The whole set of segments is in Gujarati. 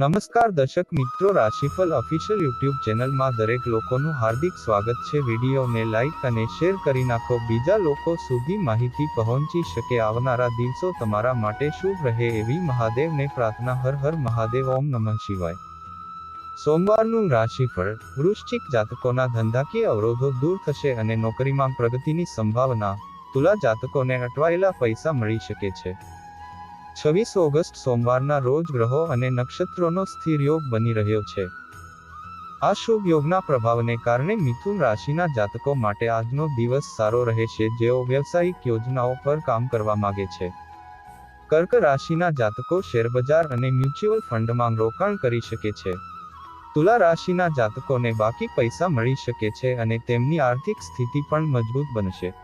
નમસ્કાર દર્શક મિત્રો રાશિફળ ઓફિશિયલ યુટ્યુબ ચેનલમાં દરેક લોકોનું હાર્દિક સ્વાગત છે. વિડીયોને લાઇક અને શેર કરી નાખો. બીજા લોકો સુધી માહિતી પહોંચી શકે. આવનારા દિવસો તમારા માટે શુભ રહે એવી મહાદેવને પ્રાર્થના. હર હર મહાદેવ. ઓમ નમઃ શિવાય. સોમવારનું રાશિફળ, વૃશ્ચિક જાતકોના ધંધાકીય અવરોધો દૂર થશે અને નોકરીમાં પ્રગતિની સંભાવના, તુલા જાતકોને અટવાયેલા પૈસા મળી શકે છે. છવ્વીસ ઓગસ્ટ સોમવારના રોજ ગ્રહો અને નક્ષત્રોનો સ્થિર યોગ બની રહ્યો છે. આ શુભ યોગના પ્રભાવને કારણે મિથુન રાશિના જાતકો માટે આજનો દિવસ સારો રહેશે જેઓ વ્યવસાયિક યોજનાઓ પર કામ કરવા માગે છે. કર્ક રાશિના જાતકો શેરબજાર અને મ્યુચ્યુઅલ ફંડમાં રોકાણ કરી શકે છે. તુલા રાશિના જાતકોને બાકી પૈસા મળી શકે છે અને તેમની આર્થિક સ્થિતિ પણ મજબૂત બનશે.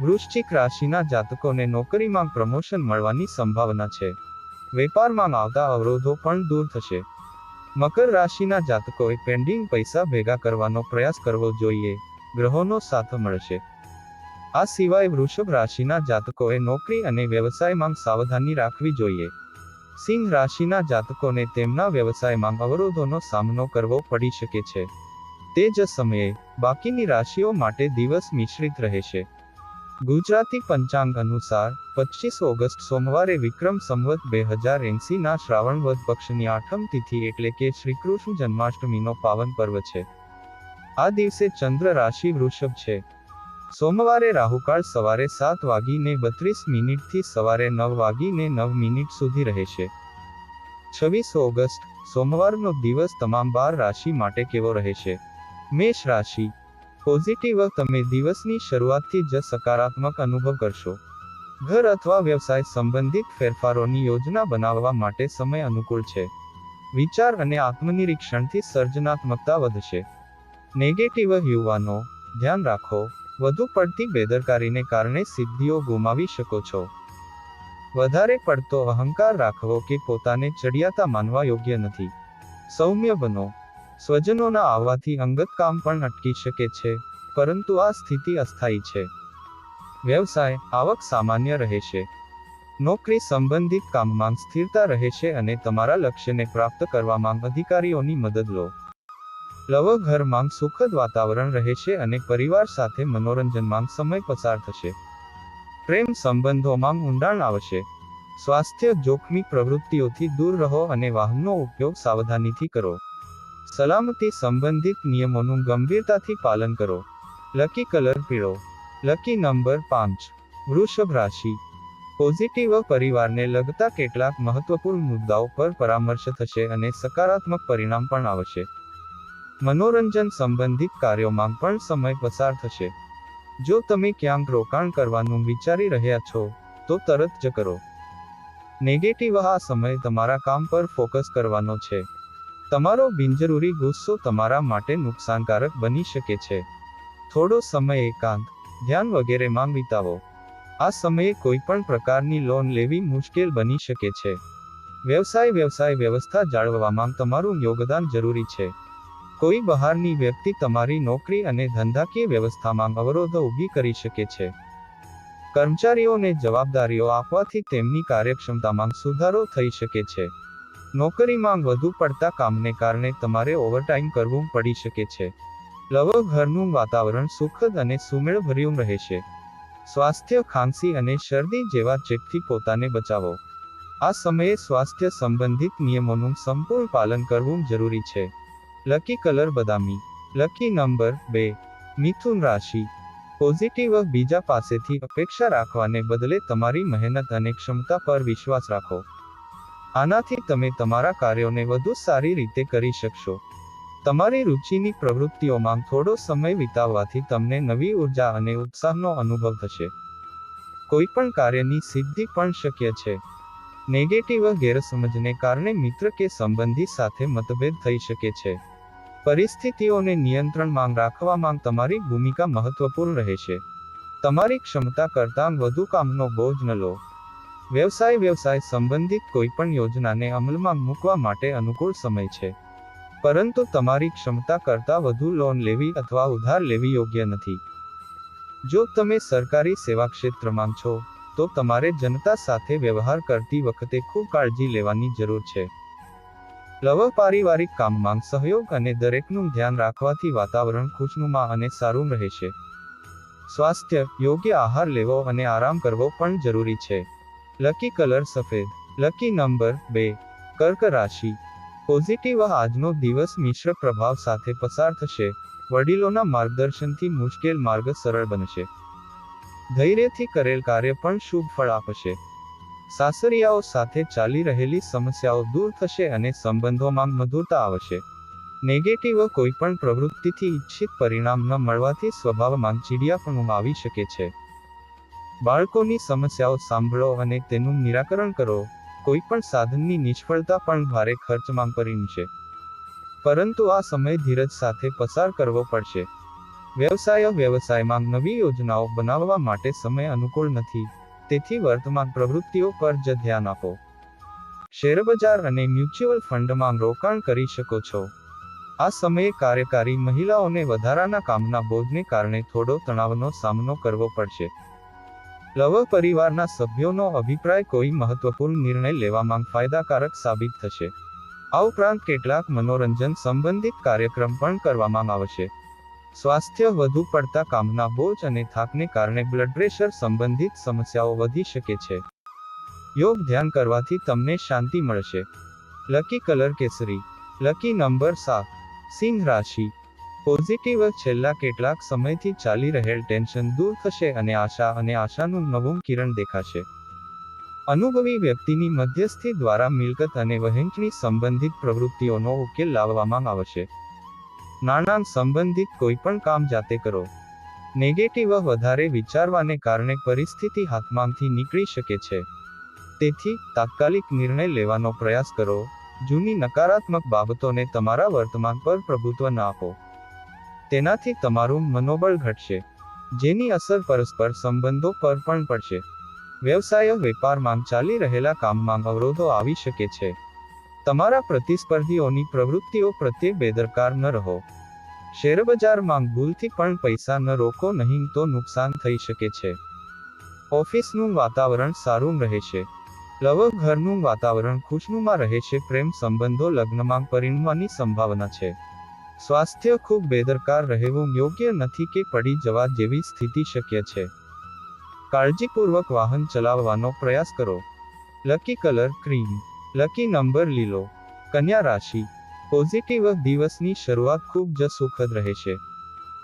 વૃશ્ચિક રાશિના જાતકોને નોકરીમાં પ્રમોશન મળવાની સંભાવના છે. વેપારમાં આવતા અવરોધો પણ દૂર થશે. મકર રાશિના જાતકોએ પેન્ડિંગ પૈસા ભેગા કરવાનો પ્રયાસ કરવો જોઈએ. ગ્રહોનો સાથ મળશે. આ સિવાય વૃષભ રાશિના જાતકોએ નોકરી અને વ્યવસાયમાં સાવધાની રાખવી જોઈએ. સિંહ રાશિના જાતકોને તેમના વ્યવસાયમાં અવરોધોનો સામનો કરવો પડી શકે છે. તે જ સમયે બાકીની રાશિઓ માટે દિવસ મિશ્રિત રહેશે. ગુજરાતી પંચાંગ અનુસાર પચીસ ઓગસ્ટ સોમવારે વિક્રમ સંવત બે હજાર એંસીના શ્રાવણ વધ પક્ષની આઠમ તિથિ એટલે કે શ્રી કૃષ્ણ જન્માષ્ટમીનો પાવન પર્વ છે. આ દિવસે ચંદ્ર રાશિ વૃષભ છે. સોમવારે રાહુકાળ સવારે સાત વાગીને બત્રીસ મિનિટથી સવારે નવ વાગીને નવ મિનિટ સુધી રહેશે છવ્વીસ ઓગસ્ટ, સોમવારનો દિવસ તમામ બાર રાશિ માટે કેવો રહેશે મેષ રાશિ પોઝિટિવ તમે દિવસની શરૂઆતથી જ સકારાત્મક અનુભવ કરશો. ઘર અથવા વ્યવસાય સંબંધિત ફેરફારોની યોજના બનાવવા માટે સમય અનુકૂળ છે. વિચાર અને આત્મનિરીક્ષણથી સર્જનાત્મકતા વધશે. નેગેટિવ યુવાનો, ધ્યાન રાખો. વધુ પડતી બેદરકારીને કારણે સિદ્ધિઓ ગુમાવી શકો છો. વધારે પડતો અહંકાર રાખવો કે પોતાને ચડિયાતા માનવા યોગ્ય નથી. સૌમ્ય બનો. સ્વજનોના આવવાથી અંગત કામ પણ અટકી શકે છે, પરંતુ આ સ્થિતિ અસ્થાયી છે. વ્યવસાય, આવક સામાન્ય રહેશે નોકરી સંબંધિત કામમાં સ્થિરતા રહેશે અને તમારા લક્ષ્યને પ્રાપ્ત કરવામાં અધિકારીઓની મદદ લો. લવ ઘરમાં સુખદ વાતાવરણ રહેશે અને પરિવાર સાથે મનોરંજનમાં સમય પસાર થશે. પ્રેમ સંબંધોમાં ઊંડાણ આવશે. સ્વાસ્થ્ય જોખમી પ્રવૃત્તિઓથી દૂર રહો અને વાહનનો ઉપયોગ સાવધાનીથી કરો. સલામતી સંબંધિત નિયમોનું ગંભીરતાથી પાલન કરો. લકી કલર પીળો. લકી નંબર પાંચ. વૃષભ રાશિ. પોઝિટિવ પરિવારને લગતા કેટલાક મહત્વપૂર્ણ મુદ્દાઓ પર પરામર્શ થશે અને સકારાત્મક પરિણામ પણ આવશે. મનોરંજન સંબંધિત કાર્યોમાં પણ સમય પસાર થશે. જો તમે ક્યાંક રોકાણ કરવાનું વિચારી રહ્યા છો, તો તરત જ કરો. નેગેટિવ આ સમય તમારા કામ પર ફોકસ કરવાનો છે. તમારો બિનજરૂરી ગુસ્સો તમારા માટે નુકસાનકારક બની શકે છે. થોડો સમય એકાંત, ધ્યાન વગેરેમાં વિતાવો. આ સમયે કોઈ પણ પ્રકારની લોન લેવી મુશ્કેલ બની શકે છે. વ્યવસાય વ્યવસાય વ્યવસ્થા જાળવવામાં તમારું યોગદાન જરૂરી છે. કોઈ બહારની વ્યક્તિ તમારી નોકરી અને ધંધાકીય વ્યવસ્થામાં અવરોધો ઊભી કરી શકે છે. કર્મચારીઓને જવાબદારીઓ આપવાથી તેમની કાર્યક્ષમતામાં સુધારો થઈ શકે છે. નોકરીમાં વધુ પડતા કામને કારણે તમારે ઓવરટાઈમ કરવું પડી શકે છે. લવ ઘરનું વાતાવરણ સુખદ અને સુમેળભર્યું રહેશે. સ્વાસ્થ્ય ખાંસી અને શરદી જેવા ચેપથી પોતાને બચાવો. આ સમયે સ્વાસ્થ્ય સંબંધિત નિયમોનું સંપૂર્ણ પાલન કરવું જરૂરી છે. લકી કલર બદામી, લકી નંબર બે, મિથુન રાશિ. પોઝિટિવ બીજા પાસેથી અપેક્ષા રાખવાને બદલે તમારી મહેનત અને ક્ષમતા પર વિશ્વાસ રાખો. આનાથી તમે તમારા કાર્યોને વધુ સારી રીતે કરી શકશો. તમારી રુચિની પ્રવૃત્તિઓમાં થોડો સમય વિતાવવાથી તમને નવી ઊર્જા અને ઉત્સાહનો અનુભવ થશે. કોઈ પણ કાર્યની સિદ્ધિ પણ શક્ય છે. નેગેટિવ ગેરસમજને કારણે મિત્ર કે સંબંધી સાથે મતભેદ થઈ શકે છે. પરિસ્થિતિઓને નિયંત્રણમાં રાખવામાં તમારી ભૂમિકા મહત્વપૂર્ણ રહેશે. તમારી ક્ષમતા કરતાં વધુ કામનો બોજ ન લો. વ્યવસાય વ્યવસાય સંબંધિત કોઈપણ યોજનાને અમલમાં મૂકવા માટે અનુકૂળ સમય છે. પરંતુ તમારી ક્ષમતા કરતાં વધુ લોન લેવી અથવા ઉધાર લેવી યોગ્ય નથી. જો તમે સરકારી સેવા ક્ષેત્રમાં છો, તો તમારે જનતા સાથે વ્યવહાર કરતી વખતે ખૂબ કાળજી લેવાની જરૂર છે. લવ પારિવારિક કામમાં સહયોગ અને દરેકનું ધ્યાન રાખવાથી વાતાવરણ ખુશનુમા અને સારું રહેશે. સ્વાસ્થ્ય, યોગ્ય આહાર લેવો અને આરામ કરવો પણ જરૂરી છે. લકી કલર સફેદ લકી નંબર બે. કર્ક રાશિ પોઝિટિવ આજનો દિવસ મિશ્ર પ્રભાવ સાથે પસાર થશે વડીલોના માર્ગદર્શનથી મુશ્કેલ માર્ગ સરળ બનશે ધૈર્યથી કરેલ કાર્ય પણ શુભ ફળ આપશે સાસરિયાઓ સાથે ચાલી રહેલી સમસ્યાઓ દૂર થશે અને સંબંધોમાં મધુરતા આવશે નેગેટિવ કોઈ પણ પ્રવૃત્તિથી ઈચ્છિત પરિણામ ન મળવાથી સ્વભાવમાં ચીડિયાપણું આવી શકે છે બાળકોની સમસ્યાઓ સાંભળો અને તેનું નિરાકરણ કરો. કોઈ પણ સાધનની નિષ્ફળતા પણ ભારે ખર્ચમાં પરિણશે પરંતુ આ સમય ધીરજ સાથે પસાર કરવો પડશે. વ્યવસાય વ્યવસાયમાં નવી યોજનાઓ બનાવવા માટે સમય અનુકૂળ નથી. તેથી વર્તમાન પ્રવૃત્તિઓ પર જ ધ્યાન આપો. શેરબજાર અને મ્યુચ્યુઅલ ફંડમાં રોકાણ કરી શકો છો. આ સમયે કાર્યકારી મહિલાઓને વધારાના કામના બોજને કારણે થોડો તણાવનો સામનો કરવો પડશે. લવ પરિવારના સભ્યોનો અભિપ્રાય કોઈ મહત્વપૂર્ણ નિર્ણય લેવામાં ફાયદાકારક સાબિત થશે. આ ઉપરાંત કેટલાક મનોરંજન સંબંધિત કાર્યક્રમ પણ કરવામાં આવશે. સ્વાસ્થ્ય વધુ પડતા કામના બોજ અને થાકને કારણે બ્લડ પ્રેશર સંબંધિત સમસ્યાઓ વધી શકે છે. યોગ ધ્યાન કરવાથી તમને શાંતિ મળશે. લકી કલર કેસરી. લકી નંબર સાત. સિંહ રાશિ. પોઝિટિવ છેલ્લા કેટલાક સમયથી ચાલી રહેલ ટેન્શન દૂર થશે અને આશા અને આશાનું નવું કિરણ દેખાશે. અનુભવી વ્યક્તિની મધ્યસ્થી દ્વારા મિલકત અને વહેંચણી સંબંધિત પ્રવૃત્તિઓનો ઉકેલ લાવવામાં આવશે. નાણાં સંબંધિત કોઈ પણ કામ જાતે કરો. નેગેટિવ વધારે વિચારવાને કારણે પરિસ્થિતિ હાથમાંથી નીકળી શકે છે. તેથી, તાત્કાલિક નિર્ણય લેવાનો પ્રયાસ કરો. જૂની નકારાત્મક બાબતોને તમારા વર્તમાન પર પ્રભુત્વ ન આપો. તેનાથી તમારું મનોબળ ઘટશે. જેની અસર પરસ્પર સંબંધો પર પણ પડશે. વ્યવસાય વેપારમાં ચાલી રહેલા કામમાં અવરોધો આવી શકે છે. તમારા પ્રતિસ્પર્ધીઓની પ્રવૃત્તિઓ પ્રત્યે બેદરકાર ન રહો. શેરબજારમાં ભૂલથી પણ પૈસા ન રોકો નહીં તો નુકસાન થઈ શકે છે. ઓફિસનું વાતાવરણ સારું રહેશે લવ ઘરનું વાતાવરણ ખુશનુમા રહેશે પ્રેમ સંબંધો લગ્નમાં પરિણવાની સંભાવના છે. સ્વાસ્થ્ય ખૂબ બેદરકાર રહેવું યોગ્ય નથી કે પડી જવા જેવી સ્થિતિ શક્ય છે. કાળજીપૂર્વક વાહન ચલાવવાનો પ્રયાસ કરો. Lucky colour cream lucky number લીલો. કન્યા રાશિ. પોઝિટિવ દિવસની શરૂઆત ખૂબ જ સુખદ રહેશે.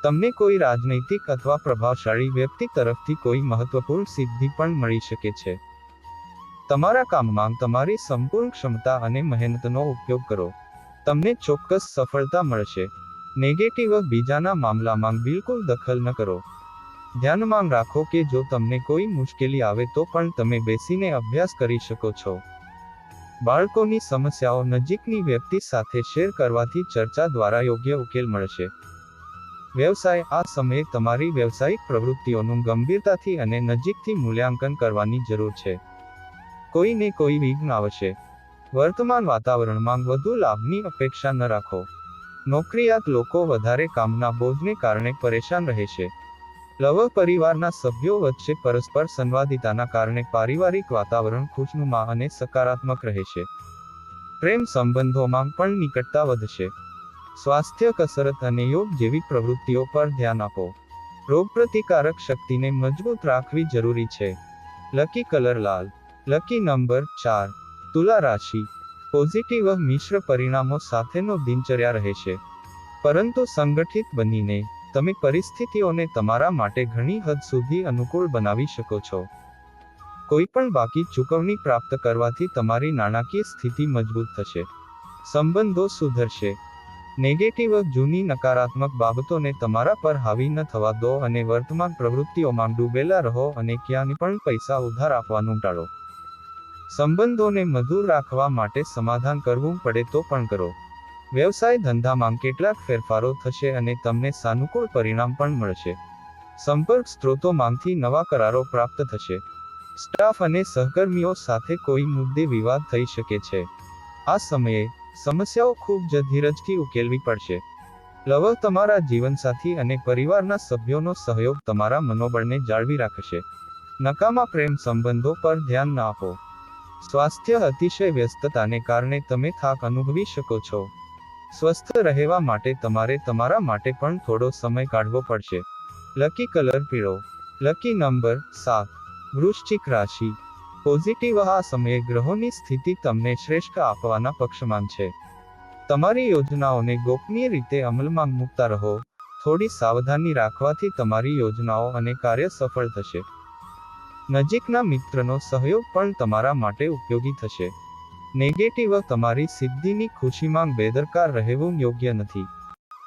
તમને કોઈ રાજનૈતિક અથવા પ્રભાવશાળી વ્યક્તિ તરફથી કોઈ મહત્વપૂર્ણ સિદ્ધિ પણ મળી શકે છે. તમારા કામમાં તમારી સંપૂર્ણ ક્ષમતા અને મહેનતનો ઉપયોગ કરો. તમને ચોક્કસ સફળતા મળશે. નેગેટિવ બીજાના મામલામાં બિલકુલ દખલ ન કરો. ધ્યાનમાં રાખો કે જો તમને કોઈ મુશ્કેલી આવે તો પણ તમે બેસીને અભ્યાસ કરી શકો છો. બાળકોની સમસ્યાઓ નજીકની વ્યક્તિ સાથે શેર કરવાથી ચર્ચા દ્વારા યોગ્ય ઉકેલ મળશે. વ્યવસાય આ સમયે તમારી વ્યવસાયિક પ્રવૃત્તિઓનું ગંભીરતાથી અને નજીકથી મૂલ્યાંકન કરવાની જરૂર છે. કોઈને કોઈ વિઘ્ન આવશે. વર્તમાન વાતાવરણમાં વધુ લાભની અપેક્ષા ન રાખો. નોકરિયાત લોકો વધારે કામના બોજને કારણે પરેશાન રહેશે લવ પરિવારના સભ્યો વચ્ચે પરસ્પર સંવાદિતાના કારણે પારિવારિક વાતાવરણ ખુશનુમા અને સકારાત્મક રહેશે પ્રેમ સંબંધોમાં પણ નિકટતા વધશે. સ્વાસ્થ્ય કસરત અને યોગ જેવી પ્રવૃત્તિઓ પર ધ્યાન આપો. રોગપ્રતિકારક શક્તિને મજબૂત રાખવી જરૂરી છે. લકી કલર લાલ. લકી નંબર ચાર. તુલા રાશિ, પોઝિટિવ મિશ્ર પરિણામો સાથેનો દિનચર્યા રહેશે પરંતુ સંગઠિત બનીને, તમે પરિસ્થિતિઓને તમારા માટે ઘણી હદ સુધી અનુકૂળ બનાવી શકો છો. કોઈ પણ બાકી ચૂકવણી પ્રાપ્ત કરવાથી તમારી નાણાકીય સ્થિતિ મજબૂત થશે. સંબંધો સુધરશે. નેગેટિવ જૂની નકારાત્મક બાબતોને તમારા પર હાવી ન થવા દો અને વર્તમાન પ્રવૃત્તિઓમાં ડૂબેલા રહો અને ક્યાંય પણ પૈસા ઉધાર આપવાનું ટાળો. સંબંધોને મધુર રાખવા માટે સમાધાન કરવું પડે તો પણ કરો. વ્યવસાય ધંધામાં કેટલાક ફેરફારો થશે અને તમને સાનુકૂળ પરિણામ પણ મળશે. સંપર્ક સ્ત્રોતોમાંથી નવા કરારો પ્રાપ્ત થશે. સ્ટાફ અને સહકર્મીઓ સાથે કોઈ મુદ્દે વિવાદ થઈ શકે છે. આ સમયે, સમસ્યાઓ ખૂબ જ ધીરજથી ઉકેલવી પડશે. લવ તમારા જીવનસાથી અને પરિવારના સભ્યોનો સહયોગ તમારા મનોબળને જાળવી રાખશે. નકામા પ્રેમ સંબંધો પર ધ્યાન ના આપો. સ્વાસ્થ્ય અતિશય વ્યસ્તતાને કારણે તમે થાક અનુભવી શકો છો. સ્વસ્થ રહેવા માટે તમારે તમારા માટે પણ થોડો સમય કાઢવો પડશે. લકી કલર પીળો. લકી નંબર સાત. વૃશ્ચિક રાશિ. પોઝિટિવ આ સમયે ગ્રહોની સ્થિતિ તમને શ્રેષ્ઠ આપવાના પક્ષમાં છે. તમારી યોજનાઓને ગોપનીય રીતે અમલમાં મૂકતા રહો. થોડી સાવધાની રાખવાથી તમારી યોજનાઓ અને કાર્ય સફળ થશે. નજીકના મિત્રનો સહયોગ પણ તમારા માટે ઉપયોગી થશે. નેગેટિવ તમારી સિદ્ધિની ખુશીમાં બેદરકાર રહેવું યોગ્ય નથી.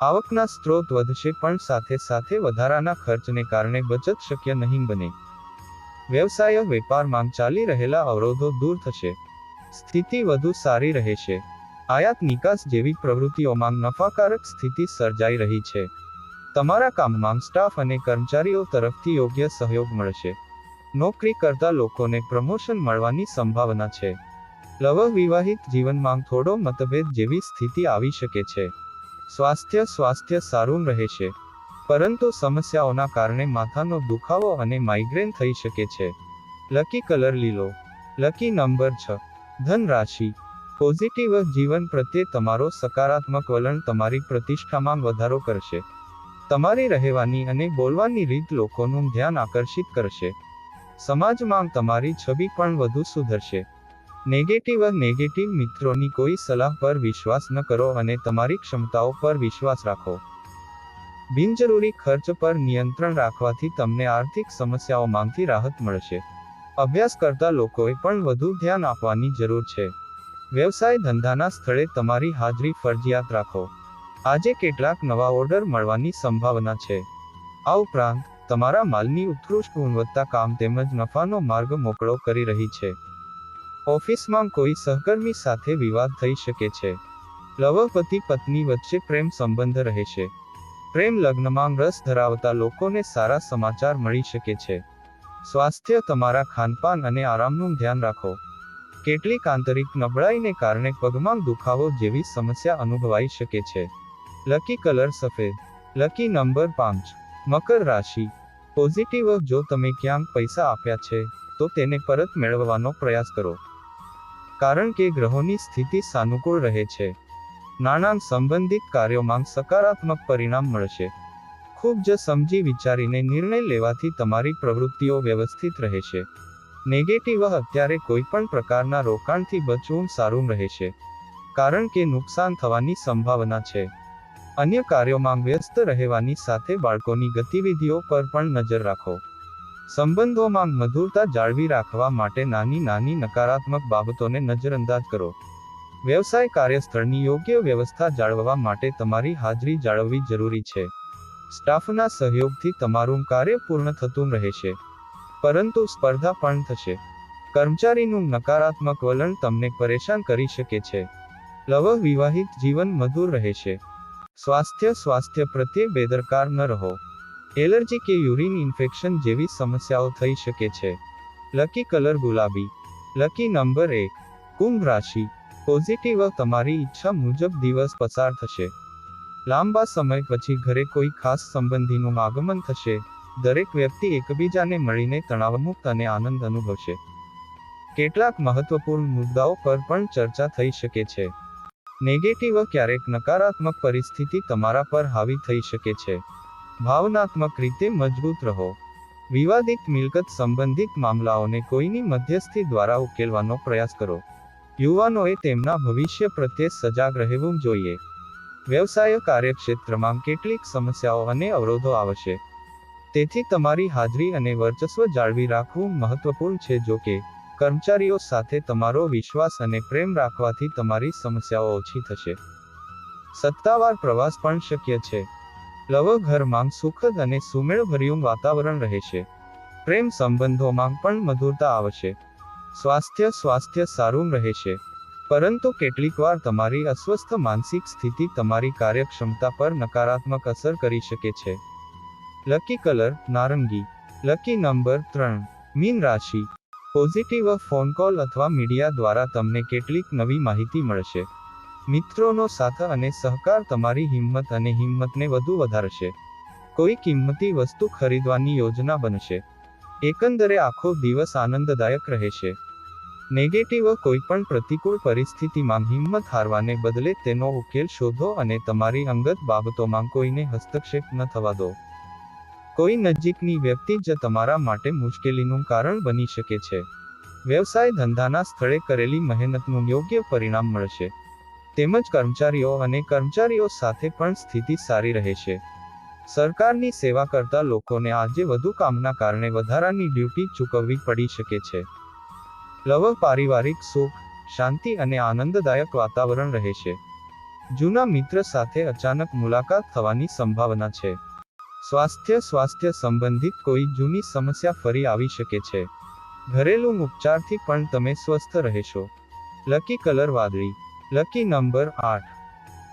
આવકના સ્ત્રોત વધશે પણ સાથે સાથે વધારાના ખર્ચને કારણે બચત શક્ય નહીં બને. વ્યવસાય, વેપારમાં ચાલી રહેલા અવરોધો દૂર થશે. સ્થિતિ વધુ સારી રહેશે. આયાત નિકાસ જેવી પ્રવૃત્તિઓમાં નફાકારક સ્થિતિ સર્જાઈ રહી છે. તમારા કામમાં સ્ટાફ અને કર્મચારીઓ તરફથી યોગ્ય સહયોગ મળશે. નોકરી કરતા લોકોને પ્રમોશન મળવાની સંભાવના છે. લવ વિવાહિત જીવનમાં થોડો મતભેદ જેવી સ્થિતિ આવી શકે છે. સ્વાસ્થ્ય સ્વાસ્થ્ય સારું રહેશે પરંતુ સમસ્યાઓના કારણે માથાનો દુખાવો અને માઇગ્રેન થઈ શકે છે. લકી કલર લીલો. લકી નંબર છ. ધન રાશિ પોઝિટિવ જીવન પ્રત્યે તમારો સકારાત્મક વલણ તમારી પ્રતિષ્ઠામાં વધારો કરશે. તમારી રહેવાની અને બોલવાની રીત લોકોનું ધ્યાન આકર્ષિત કરશે. સમાજમાં તમારી છબી પણ વધુ સુધરશે. નેગેટિવ નેગેટિવ મિત્રોની કોઈ સલાહ પર વિશ્વાસ ન કરો અને તમારી ક્ષમતાઓ પર વિશ્વાસ રાખો. બિનજરૂરી ખર્ચ પર નિયંત્રણ રાખવાથી તમને આર્થિક સમસ્યાઓમાંથી રાહત મળશે. અભ્યાસ કરતા લોકોએ પણ વધુ ધ્યાન આપવાની જરૂર છે. વ્યવસાય ધંધાના સ્થળે તમારી હાજરી ફરજિયાત રાખો. આજે કેટલાક નવા ઓર્ડર મળવાની સંભાવના છે. આ ઉપરાંત તમારા માલની ઉત્કૃષ્ટ ગુણવત્તા કામ તેમજ નફાનો માર્ગ મોકળો કરી રહી છે. ઓફિસમાં કોઈ સહકર્મી સાથે વિવાદ થઈ શકે છે. લવપતિ પત્ની વચ્ચે પ્રેમ સંબંધ રહેશે. પ્રેમ લગ્નમાં રસ ધરાવતા લોકોને સારા સમાચાર મળી શકે છે. સ્વાસ્થ્ય તમારા ખાનપાન અને આરામનું ધ્યાન રાખો. કેટલીક આંતરિક નબળાઈને કારણે પગમાં દુખાવો જેવી સમસ્યા અનુભવાઈ શકે છે. લકી કલર સફેદ. લકી નંબર પાંચ. મકર રાશિ. પોઝિટિવ જો તમે ક્યાંક પૈસા આપ્યા છે, તો તેને પરત મેળવવાનો પ્રયાસ કરો. કારણ કે ગ્રહોની સ્થિતિ સાનુકૂળ રહે છે. નાણાં સંબંધિત કાર્યોમાં સકારાત્મક પરિણામ મળશે. ખૂબ જ સમજી વિચારીને નિર્ણય લેવાથી તમારી પ્રવૃત્તિઓ વ્યવસ્થિત રહેશે નેગેટિવ અત્યારે કોઈ પણ પ્રકારના રોકાણથી બચવું સારું રહેશે કારણ કે નુકસાન થવાની સંભાવના છે. અન્ય કાર્યોમાં વ્યસ્ત રહેવાની સાથે બાળકોની ગતિવિધિઓ પર પણ નજર રાખો. સંબંધોમાં મધુરતા જાળવી રાખવા માટે નાની નાની નકારાત્મક બાબતોને નજરઅંદાજ કરો. વ્યવસાય કાર્યસ્થળની યોગ્ય વ્યવસ્થા જાળવવા માટે તમારી હાજરી જાળવવી જરૂરી છે. સ્ટાફના સહયોગથી તમારું કાર્ય પૂર્ણ થતું રહેશે. પરંતુ સ્પર્ધા પણ થશે. કર્મચારીનું નકારાત્મક વલણ તમને પરેશાન કરી શકે છે. લવ વિવાહિત જીવન મધુર રહેશે. સ્વાસ્થ્ય સ્વાસ્થ્ય પ્રત્યે બેદરકાર ન રહો. એલર્જી કે યુરિન ઇન્ફેક્શન જેવી સમસ્યાઓ થઈ શકે છે. લકી કલર ગુલાબી. લકી નંબર એક. કુંભ રાશિ. પોઝિટિવ તમારી ઈચ્છા મુજબ દિવસ પસાર થશે. લાંબા સમય પછી ઘરે કોઈ ખાસ સંબંધીનું આગમન થશે. દરેક વ્યક્તિ એકબીજાને મળીને તણાવમુક્ત અને આનંદ અનુભવશે. કેટલાક મહત્વપૂર્ણ મુદ્દાઓ પર પણ ચર્ચા થઈ શકે છે. નેગેટિવ ક્યારેક નકારાત્મક પરિસ્થિતિ તમારા પર હાવી થઈ શકે છે. ભાવનાત્મક રીતે મજબૂત રહો. વિવાદિત મિલકત સંબંધિત મામલાઓને કોઈની મધ્યસ્થી દ્વારા ઉકેલવાનો પ્રયાસ કરો. યુવાનોએ તેમના ભવિષ્ય પ્રત્યે સજાગ રહેવું જોઈએ. વ્યવસાય કાર્યક્ષેત્રમાં કેટલીક સમસ્યાઓ અને અવરોધો આવશે. તેથી તમારી હાજરી અને વર્ચસ્વ જાળવી રાખવું મહત્વપૂર્ણ છે જો કે કર્મચારીઓ સાથે તમારો વિશ્વાસ અને પ્રેમ રાખવાથી તમારી સમસ્યાઓ ઓછી થશે. સત્તાવાર પ્રવાસ પણ શક્ય છે. લવ સુખદ અને સુમેળભર્યું વાતાવરણ રહેશે પ્રેમ સંબંધોમાં પણ મધુરતા આવશે. સ્વાસ્થ્ય સ્વાસ્થ્ય સારું રહેશે પરંતુ કેટલીકવાર તમારી અસ્વસ્થ માનસિક સ્થિતિ તમારી કાર્યક્ષમતા પર નકારાત્મક અસર કરી શકે છે. લકી કલર, નારંગી. લકી નંબર ત્રણ, મીન રાશિ. પોઝિટિવ ફોન કોલ અથવા મીડિયા દ્વારા તમને કેટલીક નવી માહિતી મળશે. મિત્રોનો સાથ અને સહકાર તમારી હિંમત અને હિંમતને વધુ વધારશે. કોઈ કિંમતી વસ્તુ ખરીદવાની યોજના બનશે. એકંદરે આખો દિવસ આનંદદાયક રહેશે. નેગેટિવ કોઈપણ પ્રતિકૂળ પરિસ્થિતિમાં હિંમત હારવાને બદલે તેનો ઉકેલ શોધો અને તમારી અંગત બાબતોમાં કોઈને હસ્તક્ષેપ ન થવા દો. કોઈ નજીકની વ્યક્તિ જ તમારા માટે મુશ્કેલીનું કારણ બની શકે છે. વ્યવસાય ધંધાના સ્થળે કરેલી મહેનતનું યોગ્ય પરિણામ મળશે. તેમજ કર્મચારીઓ અને કર્મચારીઓ સાથે પણ સ્થિતિ સારી રહેશે. સરકારની સેવા કરતા લોકોને આજે વધુ કામના કારણે વધારાની ડ્યુટી ચૂકવવી પડી શકે છે. લવ, પારિવારિક સુખ, શાંતિ અને આનંદદાયક વાતાવરણ રહેશે. જૂના મિત્ર સાથે અચાનક મુલાકાત થવાની સંભાવના છે. સ્વાસ્થ્ય સ્વાસ્થ્ય સંબંધિત કોઈ જૂની સમસ્યા ફરી આવી શકે છે. ઘરેલું ઉપચારથી પણ તમે સ્વસ્થ રહેશો. લકી કલર વાદળી. લકી નંબર આઠ.